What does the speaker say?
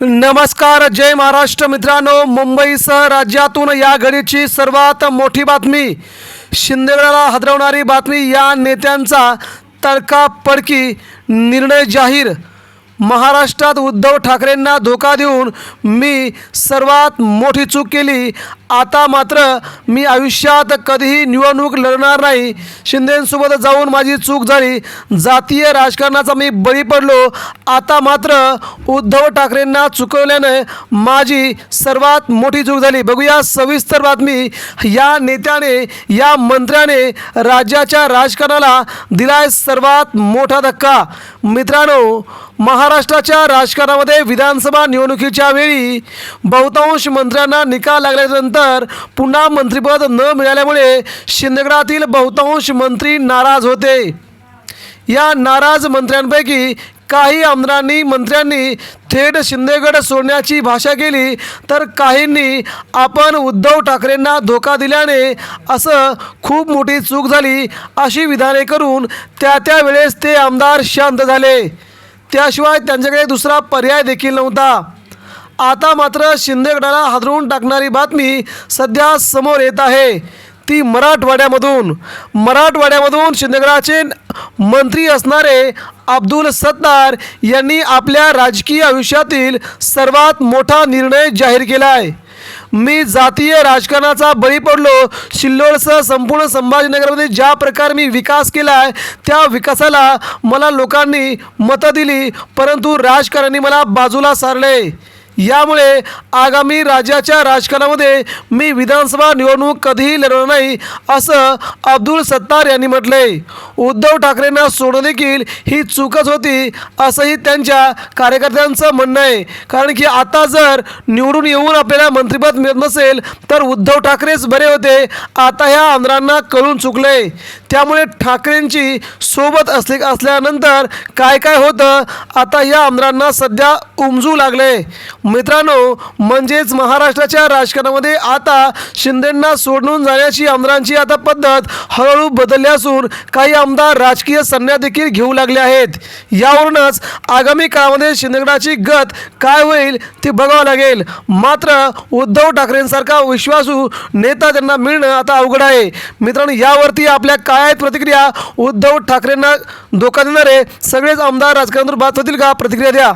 नमस्कार जय महाराष्ट्र मित्रांनो. मुंबईसह राज्यातून या घडीची सर्वात मोठी बातमी. शिंदेगडाला हदरवणारी बातमी या नेत्यांचा तडकापडकी निर्णय जाहीर. महाराष्ट्रात उद्धव ठाकरेंना धोका देऊन मी सर्वात मोठी चूक केली. आता मात्र मी आयुष्यात कधीही निवडणूक लढणार नाही. शिंदेसोबत जाऊन माझी चूक झाली. जातीय राजकारणाचा मी बळी पडलो. आता मात्र उद्धव ठाकरेंना चुकवल्यानं माझी सर्वात मोठी चूक झाली. बघूया सविस्तर बातमी. या नेत्याने या मंत्र्याने राज्याच्या राजकारणाला दिलाय सर्वात मोठा धक्का. मित्रांनो महाराष्ट्राच्या राजकारणामध्ये विधानसभा निवडणुकीच्या वेळी बहुतांश मंत्र्यांना निकाल लागल्यानंतर पुन्हा मंत्रिपद न मिळाल्यामुळे शिंदेगडातील बहुतांश मंत्री नाराज होते. या नाराज मंत्र्यांपैकी काही आमदारांनी मंत्र्यांनी थेट शिंदेगड सोडण्याची भाषा केली तर काहींनी आपण उद्धव ठाकरेंना धोका दिल्याने असं खूप मोठी चूक झाली अशी विधाने करून त्या त्या वेळेस ते आमदार शांत झाले. त्याशिवाय त्यांच्याकडे दुसरा पर्याय देखील नव्हता. आता मात्र शिंदेगडाला हादरवून टाकणारी बातमी सध्या समोर येत आहे. ती मराठवाड्यामधून. मराठवाड्यामधून शिंदेगडाचे मंत्री असणारे अब्दुल सत्तार यांनी आपल्या राजकीय आयुष्यातील सर्वात मोठा निर्णय जाहीर केला आहे मी जातीय राजकारणाचा बळी पडलो. सिल्लोडसह संपूर्ण संभाजीनगरमध्ये ज्या प्रकारे मी विकास केला आहे त्या विकासाला मला लोकांनी मतं दिली परंतु राजकारणी मला बाजूला सारले. यामुळे आगामी राज्याच्या राजकारणामध्ये मी विधानसभा निवडणूक कधीही लढवणार नाही असं अब्दुल सत्तार यांनी म्हटले उद्धव ठाकरेंना सोडणं देखील ही चूकच होती असंही त्यांच्या कार्यकर्त्यांचं म्हणणं आहे. कारण की आता जर निवडून येऊन आपल्याला मंत्रिपद मिळत नसेल तर उद्धव ठाकरेच बरे होते. आता ह्या आमदारांना कळून चुकलंय. त्यामुळे ठाकरेंची सोबत असले असल्यानंतर काय काय होतं? आता या आमदारांना सध्या उमजू लागले मित्रांनो म्हणजेच महाराष्ट्राच्या राजकारणामध्ये आता शिंदेंना सोडून जाण्याची आमदारांची आता पद्धत हळूहळू बदलली असून काही आमदार राजकीय संन्या देखील घेऊ लागले आहेत. यावरूनच आगामी काळामध्ये शिंदेगडाची गत काय होईल ते बघावं लागेल. मात्र उद्धव ठाकरेंसारखा विश्वासू नेता त्यांना मिळणं आता अवघड आहे. मित्रांनो यावरती आपल्या काय आहेत प्रतिक्रिया? उद्धव ठाकरेंना धोका देणारे सगळेच आमदार राजकारणातून बात होतील का? प्रतिक्रिया द्या.